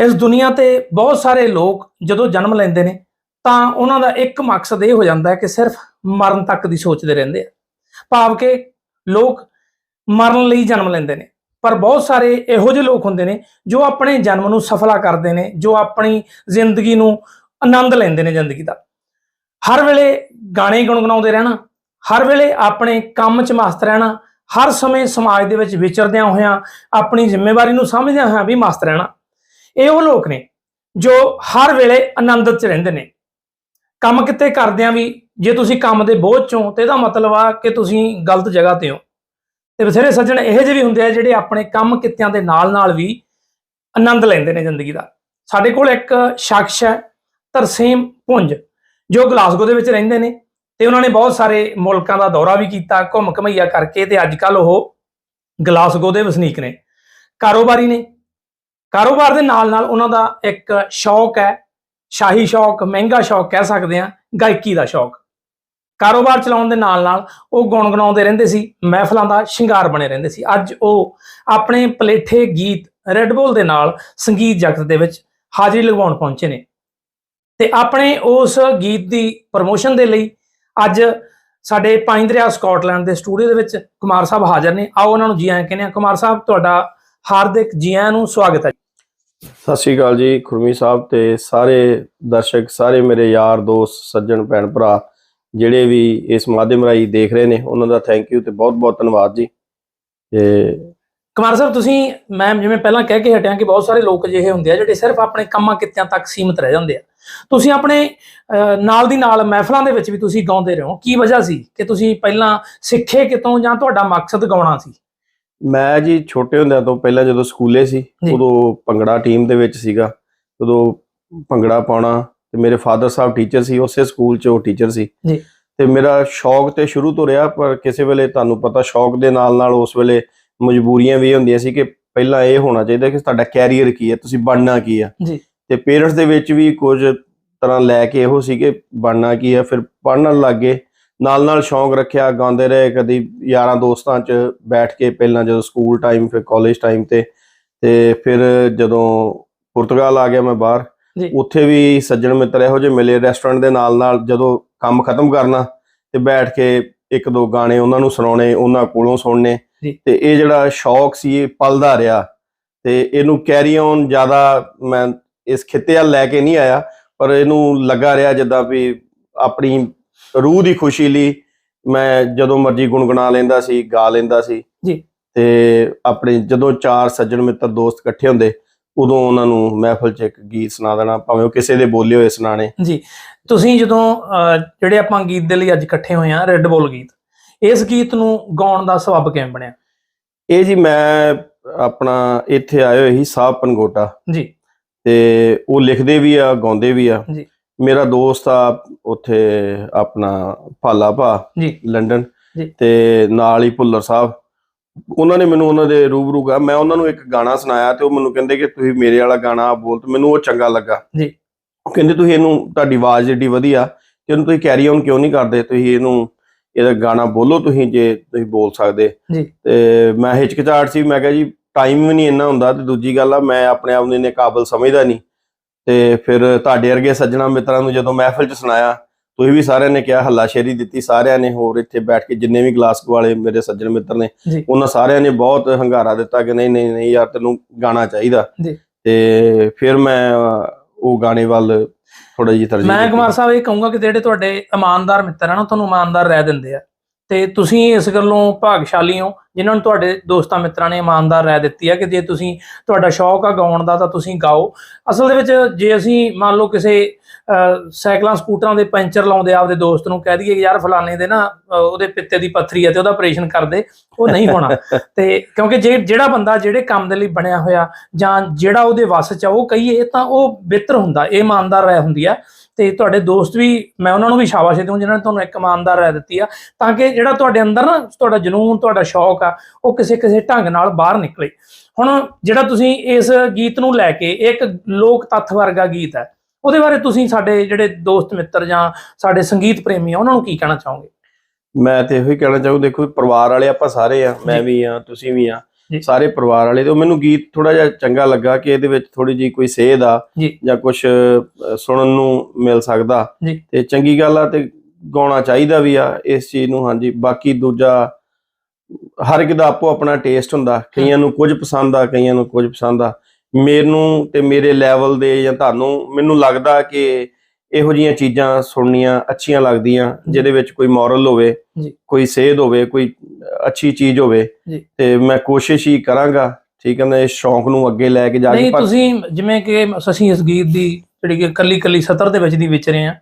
ਇਸ ਦੁਨੀਆ ਤੇ ਬਹੁਤ ਸਾਰੇ ਲੋਕ ਜਦੋਂ ਜਨਮ ਲੈਂਦੇ ਨੇ, ਤਾਂ ਉਹਨਾਂ ਦਾ ਇੱਕ ਮਕਸਦ ਇਹ ਹੋ ਜਾਂਦਾ ਹੈ ਕਿ ਸਿਰਫ ਮਰਨ ਤੱਕ ਦੀ ਸੋਚਦੇ ਰਹਿੰਦੇ ਆ। ਭਾਵ ਕਿ ਲੋਕ ਮਰਨ ਲਈ ਜਨਮ ਲੈਂਦੇ ਨੇ, ਪਰ ਬਹੁਤ ਸਾਰੇ ਇਹੋ ਜਿਹੇ ਲੋਕ ਹੁੰਦੇ ਨੇ ਜੋ ਆਪਣੇ ਜਨਮ ਨੂੰ ਸਫਲਾ ਕਰਦੇ ਨੇ, ਜੋ ਆਪਣੀ ਜ਼ਿੰਦਗੀ ਨੂੰ ਆਨੰਦ ਲੈਂਦੇ ਨੇ ਜ਼ਿੰਦਗੀ ਦਾ। ਹਰ ਵੇਲੇ ਗਾਣੇ ਗੁਣਗੁਣਾਉਂਦੇ ਰਹਿਣਾ, ਹਰ ਵੇਲੇ ਆਪਣੇ ਕੰਮ 'ਚ ਮਸਤ ਰਹਿਣਾ, ਹਰ ਸਮੇਂ ਸਮਾਜ ਦੇ ਵਿੱਚ ਵਿਚਰਦਿਆਂ ਹੋਇਆਂ ਆਪਣੀ ਜ਼ਿੰਮੇਵਾਰੀ ਨੂੰ ਸਮਝਦਿਆਂ ਹੋਇਆਂ ਵੀ ਮਸਤ ਰਹਿਣਾ। ਇਹ ਉਹ ਲੋਕ ਨੇ ਜੋ ਹਰ ਵੇਲੇ ਆਨੰਦਿਤ 'ਚ ਰਹਿੰਦੇ ਨੇ। ਕੰਮ ਕਿਤੇ ਕਰਦਿਆਂ ਵੀ ਜੇ ਤੁਸੀਂ ਕੰਮ ਦੇ ਬੋਝ ਚੋਂ, ਤੇ ਇਹਦਾ ਮਤਲਬ ਆ ਕਿ ਤੁਸੀਂ ਗਲਤ ਜਗ੍ਹਾ ਤੇ ਹੋ। ਤੇ ਬਥੇਰੇ ਸੱਜਣ ਇਹੋ ਜਿਹੇ ਵੀ ਹੁੰਦੇ ਆ ਜਿਹੜੇ ਆਪਣੇ ਕੰਮ ਕਿੱਤਿਆਂ ਦੇ ਨਾਲ-ਨਾਲ ਵੀ ਆਨੰਦ ਲੈਂਦੇ ਨੇ ਜ਼ਿੰਦਗੀ ਦਾ। ਸਾਡੇ ਕੋਲ ਇੱਕ ਸ਼ਖਸ ਹੈ, ਤਰਸੇਮ ਪੁੰਜ, ਜੋ ਗਲਾਸਗੋ ਦੇ ਵਿੱਚ ਰਹਿੰਦੇ ਨੇ ਤੇ ਉਹਨਾਂ ਨੇ ਬਹੁਤ ਸਾਰੇ ਮੁਲਕਾਂ ਦਾ ਦੌਰਾ ਵੀ ਕੀਤਾ ਘੁੰਮ ਘਮਈਆ ਕਰਕੇ ਤੇ ਅੱਜ ਕੱਲ ਉਹ ਗਲਾਸਗੋ ਦੇ ਵਸਨੀਕ ਨੇ। ਕਾਰੋਬਾਰੀ ਨੇ ਕਾਰੋਬਾਰ ਦੇ ਨਾਲ ਨਾਲ ਉਹਨਾਂ ਦਾ ਇੱਕ ਸ਼ੌਕ ਹੈ, ਸ਼ਾਹੀ ਸ਼ੌਕ, ਮਹਿੰਗਾ ਸ਼ੌਕ ਕਹਿ ਸਕਦੇ ਆ ਗਾਇਕੀ ਦਾ ਸ਼ੌਕ। ਕਾਰੋਬਾਰ ਚਲਾਉਣ ਦੇ ਨਾਲ ਨਾਲ ਉਹ ਗੁਣਗੁਣਾਉਂਦੇ ਰਹਿੰਦੇ ਸੀ, ਮਹਿਫਲਾਂ ਦਾ ਸ਼ਿੰਗਾਰ ਬਣੇ ਰਹਿੰਦੇ ਸੀ। ਅੱਜ ਉਹ ਆਪਣੇ ਪਲੇਠੇ, ਗੀਤ ਰੈੱਡ ਦੇ ਨਾਲ ਸੰਗੀਤ ਜਗਤ ਦੇ ਵਿੱਚ ਹਾਜ਼ਰੀ ਲਗਵਾਉਣ ਪਹੁੰਚੇ ਨੇ। ਤੇ ਆਪਣੇ ਉਸ ਗੀਤ ਦੀ ਪ੍ਰਮੋਸ਼ਨ ਦੇ ਲਈ ਅੱਜ ਸਾਡੇ ਪੰਜ ਦਰਿਆ ਸਕਾਟਲੈਂਡ ਦੇ ਸਟੂਡੀਓ ਦੇ ਵਿੱਚ ਕੁਮਾਰ ਸਾਹਿਬ ਹਾਜ਼ਰ ਨੇ। ਆਓ ਉਹਨਾਂ ਨੂੰ ਜੀ ਆਇਆਂ ਕਹਿੰਦੇ ਆ ਕੁਮਾਰ ਸਾਹਿਬ, ਤੁਹਾਡਾ ਹਾਰਦਿਕ ਜੀ ਆਇਆਂ ਨੂੰ ਸਵਾਗਤ ਹੈ। ਸਤਿ ਸ਼੍ਰੀ ਅਕਾਲ ਜੀ ਖੁਰਮੀ ਸਾਹਿਬ ਤੇ ਸਾਰੇ ਦਰਸ਼ਕ ਸਾਰੇ ਮੇਰੇ ਯਾਰ ਦੋਸਤ ਸੱਜਣ ਭੈਣ ਭਰਾ ਜਿਹੜੇ ਵੀ ਇਸ ਮਾਧਿਅਮ ਰਾਹੀਂ ਦੇਖ ਰਹੇ ਨੇ ਉਹਨਾਂ ਦਾ ਥੈਂਕ ਯੂ ਤੇ ਬਹੁਤ ਬਹੁਤ ਧੰਨਵਾਦ ਜੀ। ਤੇ ਕੁਮਾਰ ਸਾਹਿਬ ਤੁਸੀਂ ਮੈਂ ਜਿਵੇਂ ਪਹਿਲਾਂ ਕਹਿ ਕੇ ਹਟਿਆ ਕਿ ਬਹੁਤ ਸਾਰੇ ਲੋਕ ਅਜਿਹੇ ਹੁੰਦੇ ਆ ਜਿਹੜੇ ਸਿਰਫ ਆਪਣੇ ਕੰਮਾਂ ਕਿੱਤਿਆਂ ਤੱਕ ਸੀਮਿਤ ਰਹਿ ਜਾਂਦੇ ਆ। ਤੁਸੀਂ ਆਪਣੇ ਅਹ, ਨਾਲ ਦੀ ਨਾਲ ਮਹਿਫਲਾਂ ਦੇ ਵਿੱਚ ਵੀ ਤੁਸੀਂ ਗਾਉਂਦੇ ਰਹੇ। ਹੋ ਕੀ ਵਜ੍ਹਾ ਸੀ ਕਿ ਤੁਸੀਂ ਪਹਿਲਾਂ ਸਿੱਖੇ ਕਿਤੋਂ ਜਾਂ ਤੁਹਾਡਾ ਮਕਸਦ ਗਾਉਣਾ ਸੀ? ਮੈਂ ਜੀ ਛੋਟੇ ਹੁੰਦਿਆਂ ਤੋਂ ਪਹਿਲਾਂ ਜਦੋਂ ਸਕੂਲੇ ਸੀ। ਉਦੋਂ ਭੰਗੜਾ ਟੀਮ ਦੇ ਵਿੱਚ ਸੀਗਾ ਉਦੋਂ ਭੰਗੜਾ ਪਾਉਣਾ ਤੇ ਮੇਰੇ ਫਾਦਰ ਸਾਹਿਬ ਟੀਚਰ ਸੀ ਉਸੇ ਸਕੂਲ 'ਚ ਉਹ ਟੀਚਰ ਸੀ ਜੀ। ਤੇ ਮੇਰਾ ਸ਼ੌਕ ਤੇ ਸ਼ੁਰੂ ਤੋਂ ਰਿਹਾ ਪਰ ਕਿਸੇ ਵੇਲੇ ਤੁਹਾਨੂੰ ਪਤਾ ਸ਼ੌਕ ਦੇ ਨਾਲ ਨਾਲ ਉਸ ਵੇਲੇ ਮਜਬੂਰੀਆਂ ਵੀ ਹੁੰਦੀਆਂ ਸੀ ਕਿ ਪਹਿਲਾਂ ਇਹ ਹੋਣਾ ਚਾਹੀਦਾ ਕਿ ਤੁਹਾਡਾ ਕੈਰੀਅਰ ਕੀ ਹੈ ਤੁਸੀਂ ਬਣਨਾ ਕੀ ਆ ਜੀ। ਤੇ ਪੇਰੈਂਟਸ ਦੇ ਵਿੱਚ ਵੀ ਕੁਝ ਤਰ੍ਹਾਂ ਲੈ ਕੇ ਇਹੋ ਸੀ ਕਿ ਬਣਨਾ ਕੀ ਆ ਫਿਰ ਪੜ੍ਹਨ ਲੱਗੇ ਨਾਲ ਨਾਲ ਸ਼ੌਂਕ ਰੱਖਿਆ ਗਾਉਂਦੇ ਰਹੇ ਕਦੀ ਯਾਰਾਂ ਦੋਸਤਾਂ 'ਚ ਬੈਠ ਕੇ ਪਹਿਲਾਂ ਜਦੋਂ ਸਕੂਲ ਟਾਈਮ ਫਿਰ ਕਾਲਜ ਟਾਈਮ ਤੇ ਤੇ ਫਿਰ ਜਦੋਂ ਪੁਰਤਗਾਲ ਆ ਗਿਆ ਮੈਂ ਬਾਹਰ। ਉੱਥੇ ਵੀ ਸੱਜਣ ਮਿੱਤਰ ਇਹੋ ਜਿਹੇ ਮਿਲੇ ਰੈਸਟੋਰੈਂਟ ਦੇ ਨਾਲ ਨਾਲ ਜਦੋਂ ਕੰਮ ਖਤਮ ਕਰਨਾ ਤੇ ਬੈਠ ਕੇ ਇੱਕ ਦੋ ਗਾਣੇ ਉਹਨਾਂ ਨੂੰ ਸੁਣਾਉਣੇ ਉਹਨਾਂ ਕੋਲੋਂ ਸੁਣਨੇ। ਤੇ ਇਹ ਜਿਹੜਾ ਸ਼ੌਕ ਸੀ ਇਹ ਪਲਦਾ ਰਿਹਾ ਤੇ ਇਹਨੂੰ ਕੈਰੀ ਔਨ ਜ਼ਿਆਦਾ ਮੈਂ ਇਸ ਖਿੱਤੇ ਵੱਲ ਲੈ ਕੇ ਨਹੀਂ ਆਇਆ ਪਰ ਇਹਨੂੰ ਲੱਗਾ ਰਿਹਾ ਜਿੱਦਾਂ ਵੀ ਆਪਣੀ ਰੂਹ ਦੀ ਖੁਸ਼ੀ ਲਈ ਮੈਂ ਜਦੋਂ ਮਰਜ਼ੀ ਗੁੰਗਣਾ ਲੈਂਦਾ ਸੀ ਗਾ ਲੈਂਦਾ ਸੀ। ਜੀ। ਤੇ ਆਪਣੇ ਜਦੋਂ ਚਾਰ ਸੱਜਣ ਮਿੱਤਰ ਦੋਸਤ ਇਕੱਠੇ ਹੁੰਦੇ ਉਦੋਂ ਉਹਨਾਂ ਨੂੰ ਮਹਿਫਲ 'ਚ ਇੱਕ ਗੀਤ ਸੁਣਾ ਦੇਣਾ ਭਾਵੇਂ ਉਹ ਕਿਸੇ ਦੇ ਬੋਲੇ ਹੋਏ ਸੁਣਾਣੇ ਜੀ। ਤੁਸੀਂ ਜਦੋਂ ਜਿਹੜੇ ਆਪਾਂ ਗੀਤ ਦੇ ਲਈ ਅੱਜ ਇਕੱਠੇ ਹੋਏ ਆ ਰੈੱਡ ਬੁੱਲ ਗੀਤ ਇਸ ਗੀਤ ਨੂੰ ਗਾਉਣ ਦਾ ਸਬਬ ਕਿਵੇਂ ਬਣਿਆ? ਇਹ ਜੀ ਮੈਂ ਆਪਣਾ ਇੱਥੇ ਆਏ ਹੋਏ ਸੀ ਸਾਹਿਬ ਪਨਗੋਟਾ ਜੀ। ਤੇ ਉਹ ਲਿਖਦੇ ਵੀ ਆ ਗਾਉਂਦੇ ਵੀ ਆ। ਜੀ। ਮੇਰਾ ਦੋਸਤ ਆ ਉੱਥੇ ਆਪਣਾ ਭਾਲਾ ਭਾ ਜੀ। ਲੰਡਨ। ਤੇ ਨਾਲ ਹੀ ਭੁੱਲਰ ਸਾਹਿਬ। ਉਹਨਾਂ ਨੇ ਮੈਨੂੰ ਉਹਨਾਂ ਦੇ ਰੂਬਰੂ ਗਾ ਮੈਂ ਉਹਨਾਂ ਨੂੰ ਇੱਕ ਗਾਣਾ ਸੁਣਾਇਆ ਤੇ ਉਹ ਮੈਨੂੰ ਕਹਿੰਦੇ ਕਿ ਤੁਸੀਂ ਮੇਰੇ ਵਾਲਾ ਗਾਣਾ ਬੋਲ ਤੇ ਮੈਨੂੰ ਉਹ ਚੰਗਾ ਲੱਗਾ। ਜੀ। ਉਹ ਕਹਿੰਦੇ ਤੁਸੀਂ ਇਹਨੂੰ ਤੁਹਾਡੀ ਆਵਾਜ਼ ਏਡੀ ਵਧੀਆ ਤੇ ਇਹਨੂੰ ਤੁਸੀਂ ਕੈਰੀ ਔਨ ਕਿਉਂ ਨਹੀਂ ਕਰਦੇ? ਤੁਸੀਂ ਇਹਨੂੰ ਇਹਦਾ ਗਾਣਾ ਬੋਲੋ ਤੁਸੀਂ ਜੇ ਤੁਸੀਂ ਬੋਲ ਸਕਦੇ। ਜੀ। ਤੇ ਮੈਂ ਹਿਚਕਿਚਾਹਟ ਸੀ। ਮੈਂ ਕਿਹਾ ਜੀ ਟਾਈਮ ਵੀ ਨਹੀਂ ਇੰਨਾ ਹੁੰਦਾ ਤੇ ਦੂਜੀ ਗੱਲ ਆ ਮੈਂ ਆਪਣੇ ਆਪ ਨੂੰ ਇੰਨੇ ਕਾਬਲ ਸਮਝਦਾ ਨਹੀਂ। ਤੇ ਫਿਰ ਤੁਹਾਡੇ ਵਰਗੇ ਸੱਜਣਾ ਮਿੱਤਰਾਂ ਨੂੰ ਜਦੋਂ ਮਹਿਫਿਲ 'ਚ ਸੁਣਾਇਆ ਤੁਸੀਂ ਵੀ ਸਾਰਿਆਂ ਨੇ ਕਿਹਾ ਹੱਲਾ ਸ਼ੇਰੀ ਦਿੱਤੀ ਸਾਰਿਆਂ ਨੇ ਹੋਰ ਇੱਥੇ ਬੈਠ ਕੇ ਜਿੰਨੇ ਵੀ ਗਲਾਸਕੋ ਵਾਲੇ ਮੇਰੇ ਸੱਜਣ ਮਿੱਤਰ ਨੇ। ਉਹਨਾਂ ਸਾਰਿਆਂ ਨੇ ਬਹੁਤ ਹੰਗਾਰਾ ਦਿੱਤਾ ਕਿ ਨਹੀਂ ਨਹੀਂ ਨਹੀਂ ਯਾਰ ਤੈਨੂੰ ਗਾਣਾ ਚਾਹੀਦਾ। ਤੇ ਫਿਰ ਮੈਂ ਉਹ ਗਾਣੇ ਵੱਲ ਥੋੜਾ ਜਿਹੀ ਤਰਜੀਹ ਮੈਂ। ਕੁਮਾਰ ਸਾਹਿਬ ਇਹ ਕਹੂੰਗਾ ਕਿ ਜਿਹੜੇ ਤੁਹਾਡੇ ਇਮਾਨਦਾਰ ਮਿੱਤਰ ਹਨ ਉਹ ਤੁਹਾਨੂੰ ਇਮਾਨਦਾਰ ਰਹਿ ਦਿੰਦੇ ਆ ਤੇ ਤੁਸੀਂ ਇਸ ਗੱਲੋਂ ਭਾਗਸ਼ਾਲੀ ਹੋ ਜਿਨ੍ਹਾਂ ਨੂੰ ਤੁਹਾਡੇ ਦੋਸਤਾਂ ਮਿੱਤਰਾਂ ਨੇ ਇਮਾਨਦਾਰ ਰਹਿ ਦਿੱਤੀ ਆ ਕਿ ਜੇ ਤੁਸੀਂ ਤੁਹਾਡਾ ਸ਼ੌਕ ਆ ਗਾਉਣ ਦਾ ਤਾਂ ਤੁਸੀਂ ਗਾਓ। ਅਸਲ ਦੇ ਵਿੱਚ ਜੇ ਅਸੀਂ ਮੰਨ ਲਓ ਕਿਸੇ ਸਾਈਕਲਾਂ ਸਕੂਟਰਾਂ ਦੇ ਪੈਂਚਰ ਲਾਉਂਦੇ ਆਪਦੇ ਦੋਸਤ ਨੂੰ ਕਹਿ ਦਈਏ ਕਿ ਯਾਰ ਫਲਾਣੇ ਦੇ ਨਾ ਉਹਦੇ ਪਿੱਤੇ ਦੀ ਪੱਥਰੀ ਹੈ ਤੇ ਉਹਦਾ ਆਪਰੇਸ਼ਨ ਕਰ ਦੇ ਉਹ ਨਹੀਂ ਹੋਣਾ। ਤੇ ਕਿਉਂਕਿ ਜੇ ਜਿਹੜਾ ਬੰਦਾ ਜਿਹੜੇ ਕੰਮ ਦੇ ਲਈ ਬਣਿਆ ਹੋਇਆ ਜਾਂ ਜਿਹੜਾ ਉਹਦੇ ਵੱਸ ਚ ਆ ਉਹ ਕਹੀਏ ਤਾਂ ਉਹ ਬਿਹਤਰ ਹੁੰਦਾ ਇਹ ਇਮਾਨਦਾਰ ਰਹਿ ਹੁੰਦੀ ਆ। ਤੇ ਤੁਹਾਡੇ ਦੋਸਤ ਵੀ ਮੈਂ ਉਹਨਾਂ ਨੂੰ ਵੀ ਸ਼ਾਬਾਸ਼ ਦੇਵਾਂ ਜਿਨ੍ਹਾਂ ਨੇ ਤੁਹਾਨੂੰ ਇੱਕ ਇਮਾਨਦਾਰ ਰਹਿ ਦਿੱਤੀ ਆ ਤਾਂ ਕਿ ਜਿਹੜਾ ਤੁਹਾਡੇ ਅੰਦਰ ਨਾ ਤੁਹਾਡਾ ਜਨੂਨ ਤੁਹਾਡਾ ਸ਼ੌਕ ਆ ਉਹ ਕਿਸੇ ਕਿਸੇ ਢੰਗ ਨਾਲ ਬਾਹਰ ਨਿਕਲੇ ਹੁਣ ਜਿਹੜਾ ਤੁਸੀਂ ਇਸ ਗੀਤ ਨੂੰ ਲੈ ਕੇ ਇੱਕ ਲੋਕ ਤੱਥ ਵਰਗਾ ਗੀਤ ਹੈ ਉਹਦੇ ਬਾਰੇ ਤੁਸੀਂ ਸਾਡੇ ਜਿਹੜੇ ਦੋਸਤ ਮਿੱਤਰ ਜਾਂ ਸਾਡੇ ਸੰਗੀਤ ਪ੍ਰੇਮੀ ਆ ਉਹਨਾਂ ਨੂੰ ਕੀ ਕਹਿਣਾ ਚਾਹੋਗੇ ਮੈਂ ਤੇ ਇਹੋ ਹੀ ਕਹਿਣਾ ਚਾਹੂੰ ਦੇਖੋ ਪਰਿਵਾਰ ਵਾਲੇ ਆਪਾਂ ਸਾਰੇ ਆ ਮੈਂ। ਵੀ ਆ ਤੁਸੀਂ ਵੀ ਆ। ਸਾਰੇ ਪਰਿਵਾਰ ਵਾਲੇ ਤੇ ਉਹ ਮੈਨੂੰ ਗੀਤ ਥੋੜਾ ਜਿਹਾ ਚੰਗਾ ਲੱਗਾ ਕਿ ਇਹਦੇ ਵਿੱਚ ਥੋੜੀ ਜੀ ਕੋਈ ਸੇਧ ਆ ਜੀ। ਕੁਝ ਸੁਣਨ ਨੂੰ ਮਿਲ ਸਕਦਾ। ਤੇ ਚੰਗੀ ਗੱਲ ਆ ਤੇ ਗਾਉਣਾ ਚਾਹੀਦਾ ਵੀ ਆ ਇਸ ਚੀਜ਼ ਨੂੰ ਹਾਂਜੀ। ਬਾਕੀ ਦੂਜਾ ਹਰ ਇੱਕ ਦਾ ਆਪੋ ਆਪਣਾ ਟੇਸਟ ਹੁੰਦਾ। ਕਈਆਂ ਨੂੰ ਕੁਝ ਪਸੰਦ ਆ ਕਈਆਂ ਨੂੰ ਕੁਝ ਪਸੰਦ ਆ। ਮੈਨੂੰ ਤੇ ਮੇਰੇ ਲੈਵਲ ਦੇ ਜਾਂ ਤੁਹਾਨੂੰ ਮੈਨੂੰ ਲੱਗਦਾ ਕਿ ਇਹੋ ਜੀਆਂ ਚੀਜ਼ਾਂ ਸੁਣਨੀਆਂ ਅੱਛੀਆਂ ਲੱਗਦੀਆਂ ਜਿਹਦੇ ਵਿੱਚ ਕੋਈ ਮੋਰਲ ਹੋਵੇ। ਕੋਈ ਸੇਧ ਹੋਵੇ ਕੋਈ ਅੱਛੀ ਚੀਜ਼ ਹੋਵੇ। ਤੇ ਮੈਂ ਕੋਸ਼ਿਸ਼ ਹੀ ਕਰਾਂਗਾ ਠੀਕ ਹੈ ਨਾ ਇਸ ਸ਼ੌਂਕ ਨੂੰ ਅੱਗੇ ਲੈ ਕੇ ਜਾ ਕੇ ਨਹੀਂ ਤੁਸੀਂ ਜਿਵੇਂ ਕਿ ਅਸੀਂ ਇਸ ਗੀਤ ਦੀ ਜਿਹੜੀ ਕਿ ਕੱਲੀ ਕੱਲੀ ਸਤਰ ਦੇ ਵਿੱਚ ਦੀ ਵਿਚਰੇ ਆ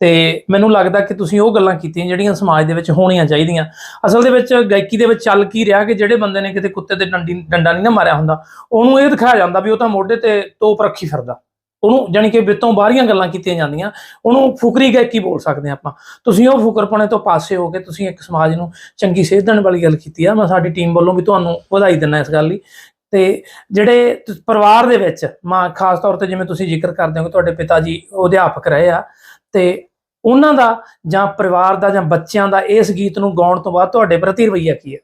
ਤੇ ਮੈਨੂੰ ਲੱਗਦਾ ਕਿ ਤੁਸੀਂ ਉਹ ਗੱਲਾਂ ਕੀਤੀਆਂ ਜਿਹੜੀਆਂ ਸਮਾਜ ਦੇ ਵਿੱਚ ਹੋਣੀਆਂ ਚਾਹੀਦੀਆਂ ਅਸਲ ਦੇ ਵਿੱਚ ਗਾਇਕੀ ਦੇ ਵਿੱਚ ਚੱਲ ਕੀ ਰਿਹਾ ਕਿ ਜਿਹੜੇ ਬੰਦੇ ਨੇ ਕਿਤੇ ਕੁੱਤੇ ਤੇ ਡੰਡੀ ਡੰਡਾ ਨਹੀਂ ਨਾ ਮਾਰਿਆ ਹੁੰਦਾ ਉਹਨੂੰ ਇਹ ਦਿਖਾਇਆ ਜਾਂਦਾ ਵੀ ਉਹ ਤਾਂ ਮੋਢੇ ਤੇ ਤੋਪ ਰੱਖੀ ਫਿਰਦਾ ਉਹਨੂੰ ਜਾਣੀ ਕਿ ਵਿੱਤੋਂ ਬਾਹਰੀਆਂ ਗੱਲਾਂ ਕੀਤੀਆਂ ਜਾਂਦੀਆਂ, ਉਹਨੂੰ ਫੁਕਰੀ ਗਾਇਕੀ ਬੋਲ ਸਕਦੇ ਹਾਂ ਆਪਾਂ। ਤੁਸੀਂ ਉਹ ਫੁਕਰਪਣੇ ਤੋਂ ਪਾਸੇ ਹੋ ਕੇ ਤੁਸੀਂ ਇੱਕ ਸਮਾਜ ਨੂੰ ਚੰਗੀ ਸੇਧ ਦੇਣ ਵਾਲੀ ਗੱਲ ਕੀਤੀ ਆ, ਮੈਂ ਸਾਡੀ ਟੀਮ ਵੱਲੋਂ ਵੀ ਤੁਹਾਨੂੰ ਵਧਾਈ ਦਿੰਦਾ ਇਸ ਗੱਲ ਲਈ। ਤੇ ਜਿਹੜੇ ਪਰਿਵਾਰ ਦੇ ਵਿੱਚ, ਮਾਂ, ਖਾਸ ਤੌਰ ਤੇ ਜਿਵੇਂ ਤੁਸੀਂ ਜ਼ਿਕਰ ਕਰਦੇ ਹੋ ਕਿ ਤੁਹਾਡੇ ਪਿਤਾ ਜੀ ਅਧਿਆਪਕ ਰਹੇ ਆ, ਤੇ ਉਹਨਾਂ ਦਾ ਜਾਂ ਪਰਿਵਾਰ ਦਾ ਜਾਂ ਬੱਚਿਆਂ ਦਾ ਇਸ ਗੀਤ ਨੂੰ ਗਾਉਣ ਤੋਂ ਬਾਅਦ ਤੁਹਾਡੇ ਪ੍ਰਤੀ ਰਵੱਈਆ ਕੀ ਹੈ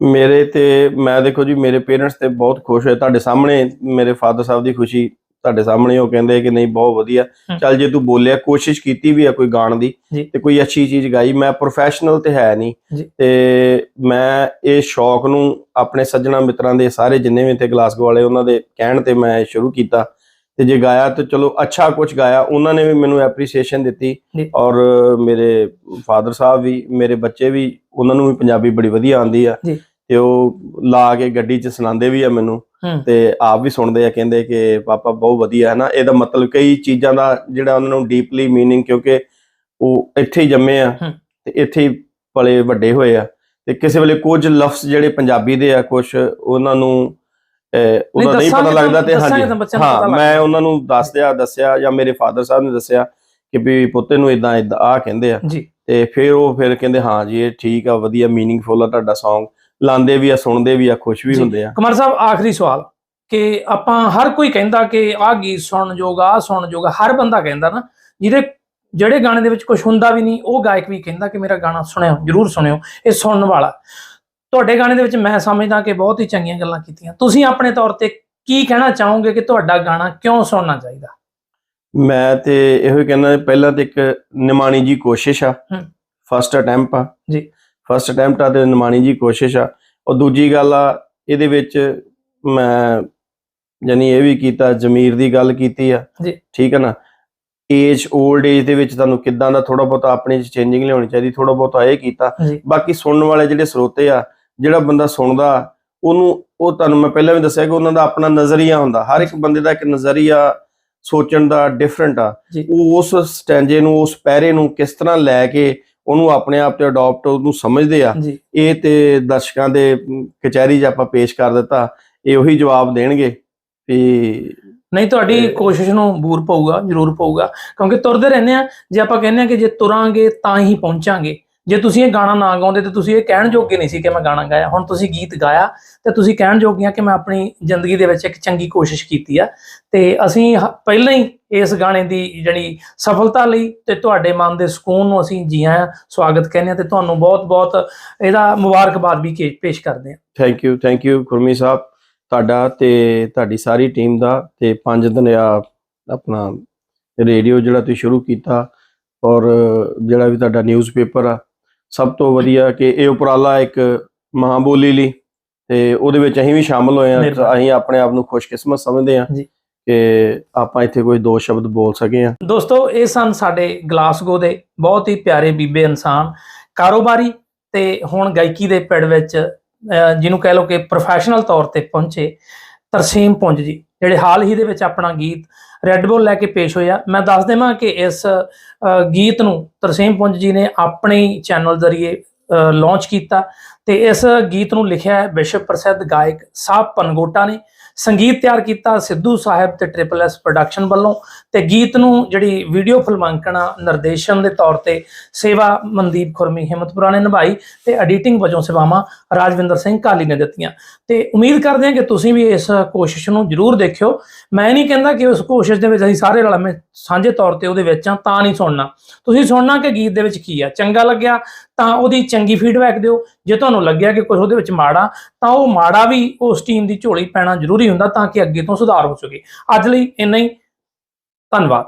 ਮੇਰੇ ਤੇ, ਮੈਂ ਦੇਖੋ ਜੀ, ਮੇਰੇ ਪੇਰੈਂਟਸ ਤੇ ਬਹੁਤ ਖੁਸ਼ ਹੋਏ। ਤੁਹਾਡੇ ਸਾਹਮਣੇ ਮੇਰੇ ਫਾਦਰ ਸਾਹਿਬ ਦੀ ਖੁਸ਼ੀ ਤੁਹਾਡੇ ਸਾਹਮਣੇ ਉਹ ਕਹਿੰਦੇ ਕਿ ਨਹੀਂ ਬਹੁਤ ਵਧੀਆ। ਚੱਲ ਜੇ ਤੂੰ ਬੋਲਿਆ ਕੋਸ਼ਿਸ਼ ਕੀਤੀ ਵੀ ਆ ਕੋਈ ਗਾਣ ਦੀ। ਤੇ ਕੋਈ ਅੱਛੀ ਚੀਜ਼ ਗਾਈ ਮੈਂ ਪ੍ਰੋਫੈਸ਼ਨਲ ਤੇ ਹੈ ਨਹੀਂ। ਤੇ ਮੈਂ ਇਹ ਸ਼ੌਕ ਨੂੰ ਆਪਣੇ ਸੱਜਣਾ ਮਿੱਤਰਾਂ ਦੇ ਸਾਰੇ ਜਿੰਨੇ ਵੀ ਇੱਥੇ ਗਲਾਸਗੋ ਵਾਲੇ ਉਹਨਾਂ ਦੇ ਕਹਿਣ ਤੇ ਮੈਂ ਸ਼ੁਰੂ ਕੀਤਾ ਤੇ ਜੇ ਗਾਇਆ ਤੇ ਚਲੋ ਅੱਛਾ ਕੁਝ ਗਾਇਆ ਉਹਨਾਂ ਨੇ ਵੀ ਮੈਨੂੰ ਐਪਰੀਸੀਏਸ਼ਨ ਦਿੱਤੀ। ਔਰ ਮੇਰੇ ਫਾਦਰ ਸਾਹਿਬ ਵੀ ਮੇਰੇ ਬੱਚੇ ਵੀ ਉਹਨਾਂ ਨੂੰ ਵੀ ਪੰਜਾਬੀ ਬੜੀ ਵਧੀਆ ਆਉਂਦੀ ਆ। ਤੇ ਉਹ ਲਾ ਕੇ ਗੱਡੀ 'ਚ ਸੁਣਾਉਂਦੇ ਵੀ ਆ ਮੈਨੂੰ ਤੇ ਆਪ ਵੀ ਸੁਣਦੇ ਆ ਕਹਿੰਦੇ ਕਿ ਪਾਪਾ ਬਹੁਤ ਵਧੀਆ ਹੈ ਨਾ ਇਹਦਾ ਮਤਲਬ ਕਈ ਚੀਜ਼ਾਂ ਦਾ ਜਿਹੜਾ ਉਹਨਾਂ ਨੂੰ ਡੀਪਲੀ मीनिंग ਕਿਉਂਕਿ ਉਹ ਇੱਥੇ ਹੀ ਜੰਮੇ ਆ ਹੂੰ। ਤੇ ਇੱਥੇ ਹੀ ਪਲੇ ਵੱਡੇ ਹੋਏ ਆ ਤੇ ਕਿਸੇ ਵੇਲੇ ਕੁਝ ਲਫ਼ਜ਼ ਜਿਹੜੇ ਪੰਜਾਬੀ ਦੇ ਆ ਕੁਝ ਉਹਨਾਂ ਨੂੰ ਅਹ, ਉਹਦਾ ਨਹੀਂ ਪਤਾ ਦੱਸਾਂਗੇ ਲੱਗਦਾ ਤਾਂ- ਤੇ ਦੱਸਾਂਗੇ ਹਾਂਜੀ ਤਾਂ ਬੱਚਿਆਂ ਨੂੰ ਹਾਂ ਪਤਾ ਮੈਂ ਲੱਗਦਾ। ਉਹਨਾਂ ਨੂੰ ਦੱਸਦਿਆ ਦੱਸਿਆ ਜਾਂ ਮੇਰੇ ਫਾਦਰ ਸਾਹਿਬ ਨੇ ਦੱਸਿਆ ਕਿ ਵੀ ਪੁੱਤੇ ਨੂੰ ਇਦਾਂ ਇਦਾਂ ਆ ਕਹਿੰਦੇ ਆ ਜੀ ਤੇ ਫਿਰ ਉਹ ਫਿਰ ਕਹਿੰਦੇ ਹਾਂ ਜੀ ਇਹ ਠੀਕ ਆ ਵਧੀਆ मीनिंगफुल ਆ ਤੁਹਾਡਾ Song ਲਾਉਂਦੇ ਵੀ ਆ ਸੁਣਦੇ ਵੀ ਆ ਖੁਸ਼ ਵੀ। ਹੁੰਦੇ ਆ ਕੁਮਾਰ ਸਾਹਿਬ ਆਖਰੀ ਸਵਾਲ ਕਿ ਆਪਾਂ ਹਰ ਕੋਈ ਕਹਿੰਦਾ ਕਿ ਆਹ ਗੀਤ ਸੁਣਨ ਜੋਗਾ ਸੁਣਨ ਜੋਗਾ ਹਰ ਬੰਦਾ ਕਹਿੰਦਾ ਨਾ ਜਿਹਦੇ ਜਿਹੜੇ ਗਾਣੇ ਦੇ ਵਿੱਚ ਕੁਝ ਹੁੰਦਾ ਵੀ ਨਹੀਂ ਉਹ ਗਾਇਕ ਵੀ ਕਹਿੰਦਾ ਕਿ ਮੇਰਾ ਗਾਣਾ ਸੁਣਿਓ ਜਰੂਰ ਸੁਣਿਓ ਇਹ ਸੁਣਨ ਵਾਲਾ ਤੁਹਾਡੇ ਗਾਣੇ ਦੇ ਵਿੱਚ ਮੈਂ ਸਮਝਦਾ ਕਿ ਬਹੁਤ ਹੀ ਚੰਗੀਆਂ ਗੱਲਾਂ ਕੀਤੀਆਂ ਤੁਸੀਂ ਆਪਣੇ ਤੌਰ ਤੇ ਕੀ ਕਹਿਣਾ ਚਾਹੋਗੇ ਕਿ ਤੁਹਾਡਾ ਗਾਣਾ ਕਿਉਂ ਸੁਣਨਾ ਚਾਹੀਦਾ ਮੈਂ ਤੇ ਇਹੋ ਹੀ ਕਹਿੰਦਾ ਪਹਿਲਾਂ ਤੇ ਇੱਕ ਨਿਮਾਣੀ ਜੀ ਕੋਸ਼ਿਸ਼ ਆ। ਫਸਟ ਅਟੈਂਪਟ ਆ ਜੀ। ਫਸਟ ਅਟੈਂਪਟ ਆ ਤੇ ਨਿਮਾਣੀ ਜੀ ਕੋਸ਼ਿਸ਼ ਆ। ਔਰ ਦੂਜੀ ਗੱਲ ਆ ਇਹਦੇ ਵਿੱਚ ਮੈਂ ਯਾਨੀ ਇਹ ਵੀ ਕੀਤਾ ਜ਼ਮੀਰ ਦੀ ਗੱਲ ਕੀਤੀ ਆ। ਜੀ। ਠੀਕ ਹੈ ਨਾ? ਏਜ 올ਡ ਏਜ ਦੇ ਵਿੱਚ ਤੁਹਾਨੂੰ ਕਿੱਦਾਂ ਦਾ ਥੋੜਾ ਬਹੁਤਾ ਆਪਣੀ ਚੇਂਜਿੰਗ ਲਿਆਉਣੀ ਚਾਹੀਦੀ ਥੋੜਾ ਬਹੁਤਾ ਇਹ ਕੀਤਾ। ਬਾਕੀ ਸੁਣਨ ਵਾਲੇ ਜਿਹੜੇ ਸਰੋਤੇ ਆ ਜਿਹੜਾ ਬੰਦਾ ਸੁਣਦਾ ਉਹਨੂੰ ਉਹ ਤੁਹਾਨੂੰ ਮੈਂ ਪਹਿਲਾਂ ਵੀ ਦੱਸਿਆ ਕਿ ਉਹਨਾਂ ਦਾ ਆਪਣਾ ਨਜ਼ਰੀਆ ਹੁੰਦਾ। ਹਰ ਇੱਕ ਬੰਦੇ ਦਾ ਇੱਕ ਨਜ਼ਰੀਆ ਸੋਚਣ ਦਾ ਡਿਫਰੈਂਟ ਆ। ਉਹ ਉਸ ਸਟੈਂਜੇ ਨੂੰ ਉਸ ਪੈਰੇ ਨੂੰ ਕਿਸ ਤਰ੍ਹਾਂ ਲੈ ਕੇ ਉਹਨੂੰ ਆਪਣੇ ਆਪ ਤੇ ਅਡਾਪਟ ਉਹਨੂੰ ਸਮਝਦੇ ਆ। ਜੀ। ਇਹ ਤੇ ਦਰਸ਼ਕਾਂ ਦੇ ਕਚਹਿਰੀ 'ਚ ਆਪਾਂ ਪੇਸ਼ ਕਰ ਦਿੱਤਾ। ਇਹ ਉਹੀ ਜਵਾਬ ਦੇਣਗੇ ਵੀ ਨਹੀਂ ਤੁਹਾਡੀ ਕੋਸ਼ਿਸ਼ ਨੂੰ ਬੂਰ ਪਊਗਾ ਜ਼ਰੂਰ ਪਊਗਾ ਕਿਉਂਕਿ ਤੁਰਦੇ ਰਹਿੰਦੇ ਆ। ਜੇ ਆਪਾਂ ਕਹਿੰਦੇ ਆ ਕਿ ਜੇ ਤੁਰਾਂਗੇ ਤਾਂ ਹੀ ਪਹੁੰਚਾਂਗੇ। ਜੇ ਤੁਸੀਂ ਇਹ ਗਾਣਾ ਨਾ ਗਾਉਂਦੇ ਤੇ ਤੁਸੀਂ ਇਹ ਕਹਿਣ ਜੋਗੇ ਨਹੀਂ ਸੀ ਕਿ ਮੈਂ ਗਾਣਾ ਗਾਇਆ। ਹੁਣ ਤੁਸੀਂ ਗੀਤ ਗਾਇਆ ਤੇ ਤੁਸੀਂ ਕਹਿਣ ਜੋਗੀਆਂ ਕਿ ਮੈਂ ਆਪਣੀ ਜ਼ਿੰਦਗੀ ਦੇ ਵਿੱਚ ਇੱਕ ਚੰਗੀ ਕੋਸ਼ਿਸ਼ ਕੀਤੀ ਆ। ਤੇ ਅਸੀਂ ਹ- ਪਹਿਲਾਂ ਹੀ ਇਸ ਗਾਣੇ ਦੀ ਜਿਹੜੀ ਸਫਲਤਾ ਲਈ ਤੇ ਤੁਹਾਡੇ ਮਨ ਦੇ ਸਕੂਨ ਨੂੰ ਅਸੀਂ ਜੀ ਆਇਆਂ। ਸਵਾਗਤ ਕਹਿੰਦੇ ਆ ਤੇ ਤੁਹਾਨੂੰ ਬਹੁਤ-ਬਹੁਤ ਇਹਦਾ ਮੁਬਾਰਕਬਾਦ ਵੀ ਕੇ- ਪੇਸ਼ ਕਰਦੇ ਆ। ਥੈਂਕ ਯੂ ਥੈਂਕ ਯੂ ਗੁਰਮੀ ਸਾਹਿਬ। ਤੁਹਾਡਾ ਤੇ ਤੁਹਾਡੀ ਸਾਰੀ ਟੀਮ ਦਾ ਤੇ ਪੰਜ ਦਰਿਆ ਆਪਣਾ ਰੇਡੀਓ ਜਿਹੜਾ ਤੁਸੀਂ ਸ਼ੁਰੂ ਕੀਤਾ ਔਰ ਜਿਹੜਾ ਵੀ ਤੁਹਾਡਾ ਨਿਊਜ਼ਪੇਪਰ ਆ ਸਭ ਤੋਂ ਵਧੀਆ ਕਿ ਇਹ ਉਪਰਾਲਾ ਇੱਕ ਮਾਂ ਬੋਲੀ ਲਈ ਤੇ ਉਹਦੇ ਵਿੱਚ ਅਸੀਂ ਵੀ ਸ਼ਾਮਲ ਹੋਏ ਆ। ਅਸੀਂ ਆਪਣੇ ਆਪ ਨੂੰ ਖੁਸ਼ਕਿਸਮਤ ਸਮਝਦੇ ਆ। ਕਿ ਆਪਾਂ ਇੱਥੇ ਕੋਈ ਦੋ ਸ਼ਬਦ ਬੋਲ ਸਕੇ ਆ ਦੋਸਤੋ ਇਹ ਸਨ ਸਾਡੇ ਗਲਾਸਗੋ ਦੇ ਬਹੁਤ ਹੀ ਪਿਆਰੇ ਬੀਬੇ ਇਨਸਾਨ ਕਾਰੋਬਾਰੀ ਤੇ ਹੁਣ ਗਾਇਕੀ ਦੇ ਪਿੜ ਵਿੱਚ ਜਿਹਨੂੰ ਕਹਿ ਲਓ ਕਿ ਪ੍ਰੋਫੈਸ਼ਨਲ ਤੌਰ ਤੇ ਪਹੁੰਚੇ ਤਰਸੀਮ ਪੁੰਜ ਜੀ, ਜਿਹੜੇ ਹਾਲ ਹੀ ਦੇ ਵਿੱਚ ਆਪਣਾ ਗੀਤ ਰੈੱਡ ਬੁੱਲ ਲੈ ਕੇ ਪੇਸ਼ ਹੋਇਆ। ਮੈਂ ਦੱਸ ਦੇਵਾਂ ਕਿ ਇਸ ਗੀਤ ਨੂੰ ਤਰਸੀਮ ਪੁੰਜ ਜੀ ਨੇ ਆਪਣੇ ਚੈਨਲ ਜ਼ਰੀਏ ਲਾਂਚ ਕੀਤਾ ਤੇ ਇਸ ਗੀਤ ਨੂੰ ਲਿਖਿਆ ਹੈ ਵਿਸ਼ਵ ਪ੍ਰਸਿੱਧ ਗਾਇਕ ਸਾਹਿਬ ਪਨਗੋਟਾ ਨੇ। ਸੰਗੀਤ ਤਿਆਰ ਕੀਤਾ ਸਿੱਧੂ ਸਾਹਿਬ ਤੇ ਟ੍ਰਿਪਲ ਐਸ ਪ੍ਰੋਡਕਸ਼ਨ ਵੱਲੋਂ ਤੇ ਗੀਤ ਨੂੰ ਜਿਹੜੀ ਵੀਡੀਓ ਫਿਲਮਾਂਕਣਾ ਨਿਰਦੇਸ਼ਨ ਦੇ ਤੌਰ ਤੇ ਸੇਵਾ ਮਨਦੀਪ ਖੁਰਮੀ ਹਿੰਮਤਪੁਰਾ ਨੇ ਨਿਭਾਈ ਤੇ ਐਡੀਟਿੰਗ ਵਜੋਂ ਸੇਵਾਵਾਂ ਰਾਜਵਿੰਦਰ ਸਿੰਘ ਕਾਲੀ ਨੇ ਦਿੱਤੀਆਂ। ਤੇ ਉਮੀਦ ਕਰਦੇ ਹਾਂ ਕਿ ਤੁਸੀਂ ਵੀ ਇਸ ਕੋਸ਼ਿਸ਼ ਨੂੰ ਜਰੂਰ ਦੇਖਿਓ। ਮੈਂ ਨਹੀਂ ਕਹਿੰਦਾ ਕਿ ਉਸ ਕੋਸ਼ਿਸ਼ ਦੇ ਵਿੱਚ ਅਸੀਂ ਸਾਰੇ ਰਲਵੇਂ ਸਾਂਝੇ ਤੌਰ ਤੇ ਉਹਦੇ ਵਿੱਚ ਆ ਤਾਂ ਨਹੀਂ ਸੁਣਨਾ। ਤੁਸੀਂ ਸੁਣਨਾ ਕਿ ਗੀਤ ਦੇ ਵਿੱਚ ਕੀ ਆ? ਚੰਗਾ ਲੱਗਿਆ ਤਾਂ ਉਹਦੀ ਚੰਗੀ ਫੀਡਬੈਕ ਦਿਓ। ਜੇ ਤੁਹਾਨੂੰ ਲੱਗਿਆ ਕਿ ਕੁਝ ਉਹਦੇ ਵਿੱਚ ਮਾੜਾ, ਤਾਂ ਉਹ ਮਾੜਾ ਵੀ ਉਸ ਟੀਮ ਦੀ ਝੋਲੀ ਪੈਣਾ ਜ਼ਰੂਰੀ ਹੁੰਦਾ ਤਾਂ ਕਿ ਅੱਗੇ ਤੋਂ ਸੁਧਾਰ ਹੋ ਸਕੇ। ਅੱਜ ਲਈ ਇੰਨਾ ਹੀ। ਧੰਨਵਾਦ।